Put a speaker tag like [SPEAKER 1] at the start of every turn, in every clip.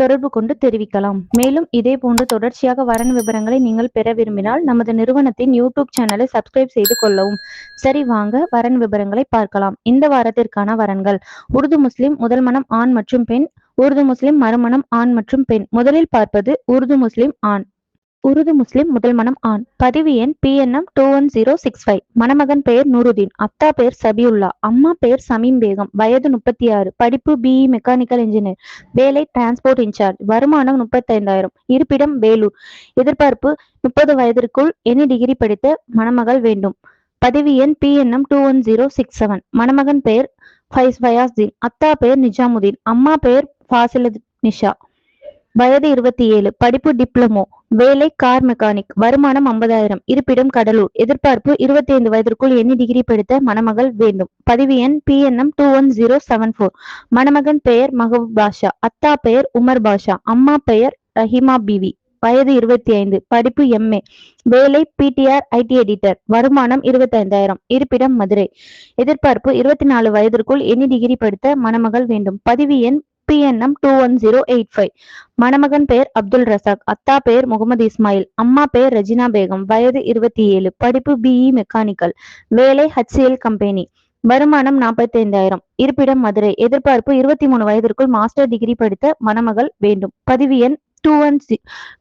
[SPEAKER 1] தொடர்பு கொண்டு தெரிவிக்கலாம். மேலும் இதே போன்று தொடர்ச்சியாக வரன் விவரங்களை நீங்கள் பெற விரும்பினால் நமது நிறுவனத்தின் யூடியூப் சேனலை சப்ஸ்கிரைப் செய்து கொள்ளவும். சரி வாங்க வரன் விவரங்களை பார்க்கலாம். இந்த வாரத்திற்கான வரன்கள். உருது முஸ்லிம் முதல் மனம் ஆண் மற்றும் பெண் உருது முஸ்லிம் மறுமணம் ஆண் மற்றும் பெண். முதலில் பார்ப்பது உருது முஸ்லிம் ஆண். உருது முஸ்லிம் முதல் மனம் ஆண். பதிவு எண் BNM two one zero six five. மணமகன் பெயர் நூருதீன். அத்தா பெயர் சபியுல்லா. அம்மா பெயர் சமீம் பேகம். வயது முப்பத்தி ஆறு படிப்பு பிஇ மெக்கானிக்கல் இன்ஜினியர் வேலை டிரான்ஸ்போர்ட் இன்சார்ஜ் வருமானம் முப்பத்தைந்தாயிரம். இருப்பிடம் வேலூர். எதிர்பார்ப்பு முப்பது வயதிற்குள் எனி டிகிரி படித்த மணமகள் வேண்டும். பதிவு எண் BNM two one zero six seven. மணமகன் பெயர் ஃபைஸ் ஃபயாஸ்தீன் அத்தா பெயர் நிஜாமுதீன். அம்மா பெயர் ஃபாசில நிஷா. வயது இருபத்தி ஏழு. படிப்பு டிப்ளமோ. வேலை கார் மெக்கானிக் வருமானம் ஐம்பதாயிரம். இருப்பிடம் கடலூர். எதிர்பார்ப்பு இருபத்தி ஐந்து வயதிற்குள் எண்ணி டிகிரி படித்த மணமகள் வேண்டும். பதிவு எண் B BNM two one zero seven four மணமகன் பெயர் மஹபூப் பாஷா அத்தா பெயர் உமர் பாஷா அம்மா பெயர் ரஹிமா பிவி. வயது இருபத்தி ஐந்து படிப்பு எம்ஏ வேலை பிடிஆர் ஐடி எடிட்டர் வருமானம் இருபத்தி ஐந்தாயிரம் இருப்பிடம் மதுரை. எதிர்பார்ப்பு இருபத்தி நாலு வயதிற்குள் எண்ணி டிகிரி படித்த மணமகள் வேண்டும். பதிவு எண் BNM two one zero eight five மணமகன் பெயர் அப்துல் ரசாக் அத்தா பெயர் முகமது இஸ்மாயில் அம்மா பெயர் ரஜினா பேகம் வயது இருபத்தி ஏழு படிப்பு பிஇ மெக்கானிக்கல் வேலை ஹச்சிஎல் கம்பெனி வருமானம் நாற்பத்தி ஐந்தாயிரம் இருப்பிடம் மதுரை எதிர்பார்ப்பு இருபத்தி மூணு வயதிற்குள் மாஸ்டர் டிகிரி படித்த மணமகள் வேண்டும். பதிவு எண் டூ ஒன்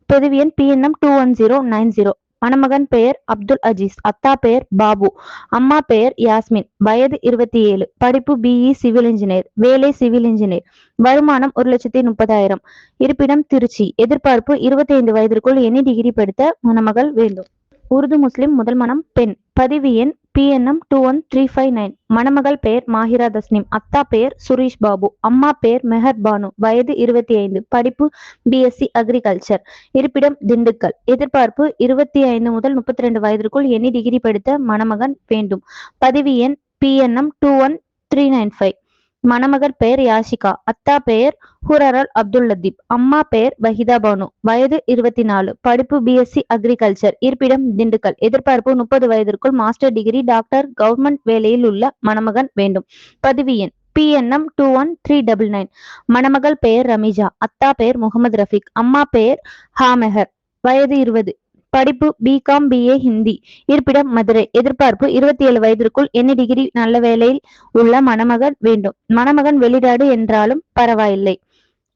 [SPEAKER 1] பதிவு எண் BNM two one zero nine zero மணமகன் பெயர் அப்துல் அஜீஸ் அத்தா பெயர் பாபு அம்மா பெயர் யாஸ்மின். வயது இருபத்தி ஏழு படிப்பு பிஇ சிவில் இன்ஜினியர் வேலை சிவில் இன்ஜினியர் வருமானம் ஒரு லட்சத்தி முப்பதாயிரம். இருப்பிடம் திருச்சி. எதிர்பார்ப்பு இருபத்தி ஐந்து வயதிற்குள் எனி டிகிரி படித்த மணமகள் வேண்டும் உருது முஸ்லிம் முதல் மனம் பெண். பதிவு எண் BNM two one three five nine மணமகள் பெயர் மாஹிரா தஸ்னிம் அத்தா பெயர் சுரேஷ் பாபு. அம்மா பெயர் மெஹர் பானு. வயது இருபத்தி ஐந்து. படிப்பு பிஎஸ்சி அக்ரிகல்ச்சர் இருப்பிடம் திண்டுக்கல். எதிர்பார்ப்பு இருபத்தி ஐந்து முதல் முப்பத்தி ரெண்டு வயதிற்குள் எண்ணி டிகிரி படித்த மணமகன் வேண்டும். பதிவு எண் BNM two one three nine five மணமகள் பெயர் யாஷிகா அத்தா பெயர் ஹுரரல் அப்துல் லத்தீப் அம்மா பெயர் வஹிதா பானு. வயது இருபத்தி நாலு படிப்பு பிஎஸ்சி அக்ரிகல்ச்சர் இருப்பிடம் திண்டுக்கல். எதிர்பார்ப்பு முப்பது வயதிற்குள் மாஸ்டர் டிகிரி டாக்டர் கவர்மெண்ட் வேலையில் உள்ள மணமகன் வேண்டும். பதிவு எண் BNM two one three double nine மணமகள் பெயர் ரமிஜா அத்தா பெயர் முகமது ரஃபீக் அம்மா பெயர் ஹாமெஹர். வயது இருபது படிப்பு பிகாம் பிஏ ஹிந்தி இருப்பிடம் மதுரை. எதிர்பார்ப்பு இருபத்தி ஏழு வயதிற்குள் என்ன டிகிரி நல்ல வேலையில் உள்ள மணமகன் வேண்டும். மணமகன் வெளிநாடு என்றாலும் பரவாயில்லை.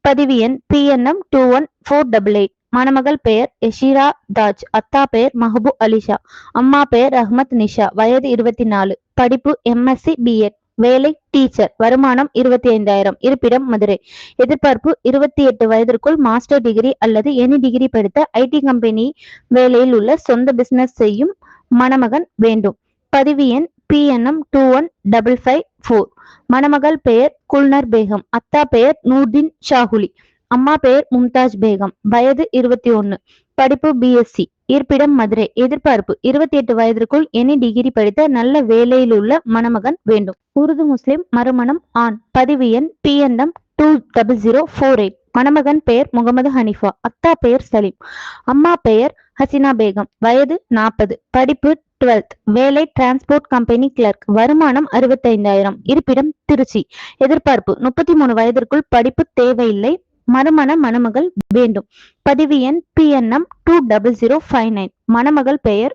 [SPEAKER 1] பதிவு எண் BNM two one four double eight மணமகள் பெயர் எஷிரா தாஜ். அத்தா பெயர் மஹபூ அலிஷா. அம்மா பெயர் அஹ்மத் நிஷா. வயது இருபத்தி நாலு படிப்பு எம்எஸ்சி பிஎட் வேலை டீச்சர் வருமானம் இருபத்தி ஐந்தாயிரம் இருப்பிடம் மதுரை. எதிர்பார்ப்பு இருபத்தி எட்டு வயதிற்குள் மாஸ்டர் டிகிரி அல்லது எனி டிகிரி படித்த ஐடி கம்பெனி வேலையில் உள்ள சொந்த பிசினஸ் செய்யும் மணமகன் வேண்டும். பதிவு எண் BNM two one double five four மணமகள் பெயர் குல்னர் பேகம். அத்தா பெயர் நூர்தீன் ஷாகுலி அம்மா பெயர் மும்தாஜ் பேகம். வயது இருபத்தி ஒன்னு. படிப்பு பிஎஸ்சி இருப்பிடம் மதுரை. எதிர்பார்ப்பு. இருபத்தி எட்டு வயதிற்குள் எனி டிகிரி படித்த நல்ல வேலையில் உள்ள மணமகன் வேண்டும். உருது முஸ்லிம் மறுமணம் ஆண். பதிவு எண் BNM two double zero four eight மணமகன் பெயர் முகமது ஹனிஃபா. அத்தா பெயர் சலீம். அம்மா பெயர் ஹசினா பேகம். வயது நாற்பது. படிப்பு டுவெல்த் வேலை டிரான்ஸ்போர்ட் கம்பெனி கிளர்க் வருமானம் அறுபத்தைந்தாயிரம். இருப்பிடம் திருச்சி. எதிர்பார்ப்பு. முப்பத்தி மூணு வயதிற்குள் படிப்பு தேவையில்லை. மறுமண மணமகள் வேண்டும். பதிவு எண் BNM two double zero five nine மணமகள் பெயர்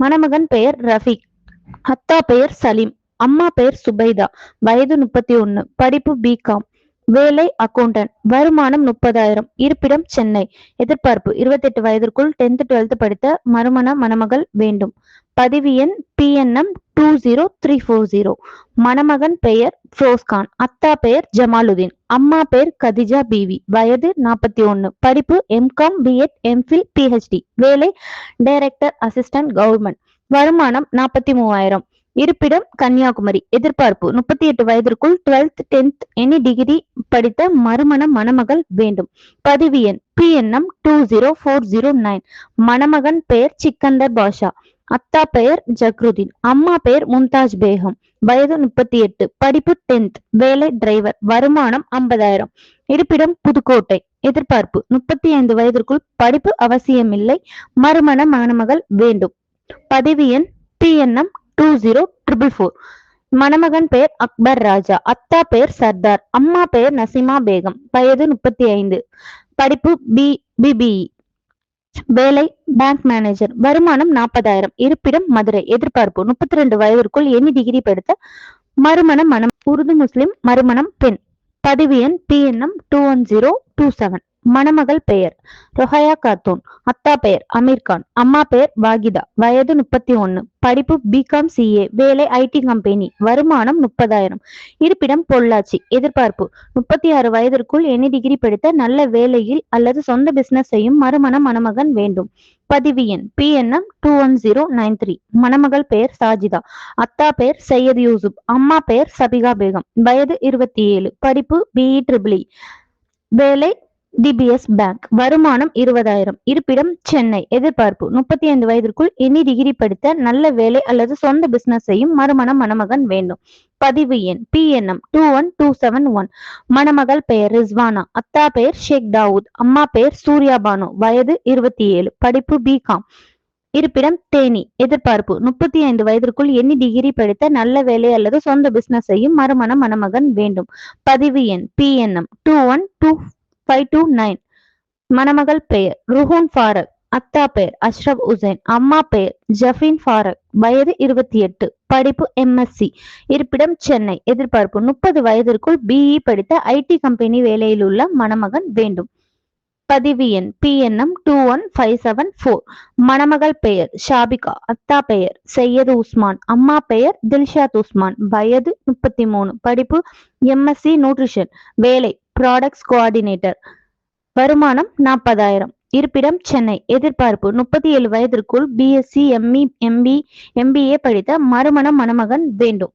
[SPEAKER 1] மணமகன் பெயர் ரஃபீக். அத்தா பெயர் சலீம். அம்மா பெயர் சுபைதா. வயது முப்பத்தி ஒன்னு. படிப்பு பிகாம் வேலை அக்கௌண்டன்ட் வருமானம் முப்பதாயிரம். இருப்பிடம் சென்னை. எதிர்பார்ப்பு. இருபத்தெட்டு வயதிற்குள் டென்த் டுவெல்த் படித்த மறுமண மணமகள் வேண்டும். பதிவு எண் BNM two zero three four zero மணமகன் பெயர் ஃப்ரோஸ்கான். அத்தா பெயர் ஜமாலுதீன். அம்மா பெயர் கதிஜா பிவி. வயது நாற்பத்தி ஒன்னு. படிப்பு எம்காம் பிஎட் எம்ஃபில் பிஹெச்டி வேலை டைரக்டர் அசிஸ்டன்ட் கவர்மெண்ட் வருமானம் நாற்பத்தி மூவாயிரம். இருப்பிடம் கன்னியாகுமரி. எதிர்பார்ப்பு முப்பத்தி எட்டு வயதிற்குள் டுவெல்த் டென்த் எனி டிகிரி படித்த மறுமண மணமகள் வேண்டும். பதிவு எண் BNM two zero four zero nine மணமகன் பெயர் சிக்கந்தர் பாஷா. அத்தா பெயர் ஜக்ருதீன் அம்மா பெயர் மும்தாஜ் பேகம். வயது முப்பத்தி எட்டு படிப்பு டென்த் வேலை டிரைவர் வருமானம் ஐம்பதாயிரம். இருப்பிடம் புதுக்கோட்டை. எதிர்பார்ப்பு முப்பத்தி ஐந்து வயதிற்குள் படிப்பு அவசியமில்லை. மறுமண மணமகள் வேண்டும். பதிவு எண் BNM two zero triple four மணமகன் பெயர் அக்பர் ராஜா அத்தா பெயர் சர்தார் அம்மா பெயர் நசிமா பேகம். வயது முப்பத்தி ஐந்து. படிப்பு பி பிபிஇ வேலை பேங்க் மேனேஜர் வருமானம் நாற்பதாயிரம். இருப்பிடம் மதுரை. எதிர்பார்ப்பு முப்பத்தி ரெண்டு வயதிற்குள் எனி டிகிரி படித்த மறுமணம் மனம் உருது முஸ்லிம் மறுமணம் பெண். பதிவு எண் BNM two one zero two seven மணமகள் பெயர். ரொஹயா காத்தூன். அத்தா பெயர். அமீர்கான் அம்மா பெயர் வாகிதா. வயது முப்பத்தி ஒன்னு. படிப்பு பிகாம் சிஏ வேலை ஐடி கம்பெனி வருமானம் முப்பதாயிரம். இருப்பிடம் பொள்ளாச்சி. எதிர்பார்ப்பு. முப்பத்தி ஆறு வயதிற்குள் எனி டிகிரி படித்த நல்ல வேலையில் அல்லது சொந்த பிசினஸ் செய்யும் மறுமண மணமகன் வேண்டும். பதிவு எண். BNM two one zero nine three மணமகள் பெயர் சாஜிதா. அத்தா பெயர் சையத் யூசுப். அம்மா பெயர் சபிகா பேகம். வயது இருபத்தி ஏழு. படிப்பு பிஇ ட்ரிபிளி வேலை டிபிஎஸ் பேங்க் வருமானம் இருபதாயிரம். இருப்பிடம் சென்னை. எதிர்பார்ப்பு. முப்பத்தி ஐந்து வயதிற்குள் இனி டிகிரி படித்த நல்ல வேலை அல்லது சொந்த பிசினஸ் செய்யும் மறுமண மணமகன் வேண்டும். பதிவு எண். BNM two one two seven one மணமகள் பெயர் ரிஸ்வானா. அத்தா பெயர் ஷேக் தாவூத். அம்மா பெயர் சூர்யா பானு. வயது இருபத்தி ஏழு. படிப்பு பிகாம் இருப்பிடம் தேனி. எதிர்பார்ப்பு. முப்பத்தி ஐந்து வயதிற்குள் எண்ணி டிகிரி படித்த நல்ல வேலை அல்லது சொந்த பிசினஸ் செய்யும் மறுமண மணமகன் வேண்டும். பதிவு எண். BNM two one two five two nine மணமகள் பெயர். ருஹூன் ஃபாரக். அத்தா பெயர். அஷ்ரப் உசைன். அம்மா பெயர். ஜஃபின் ஃபாரக். வயது இருபத்தி எட்டு. படிப்பு எம்எஸ்சி இருப்பிடம் சென்னை. எதிர்பார்ப்பு முப்பது வயதிற்குள் பிஇ படித்த ஐடி கம்பெனி வேலையில் உள்ள மணமகன் வேண்டும். பதிவு எண். BNM two one five seven four மணமகள் பெயர். ஷாபிகா. அத்தா பெயர். சையது உஸ்மான். அம்மா பெயர் தில்ஷாத் உஸ்மான். வயது முப்பத்தி மூணு. படிப்பு எம்எஸ்சி நியூட்ரிஷன் வேலை ப்ராடக்ட்ஸ் கோஆர்டினேட்டர் வருமானம் நாற்பதாயிரம். இருப்பிடம் சென்னை. எதிர்பார்ப்பு முப்பத்தி ஏழு வயதிற்குள் பிஎஸ்சி எம்இ எம்பி எம்பிஏ படித்த மறுமண மணமகன் வேண்டும்.